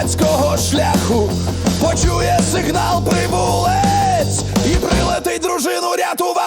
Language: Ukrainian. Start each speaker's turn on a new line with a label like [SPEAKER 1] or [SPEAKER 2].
[SPEAKER 1] чумацького шляху почує сигнал прибулець і прилетить дружину рятувати.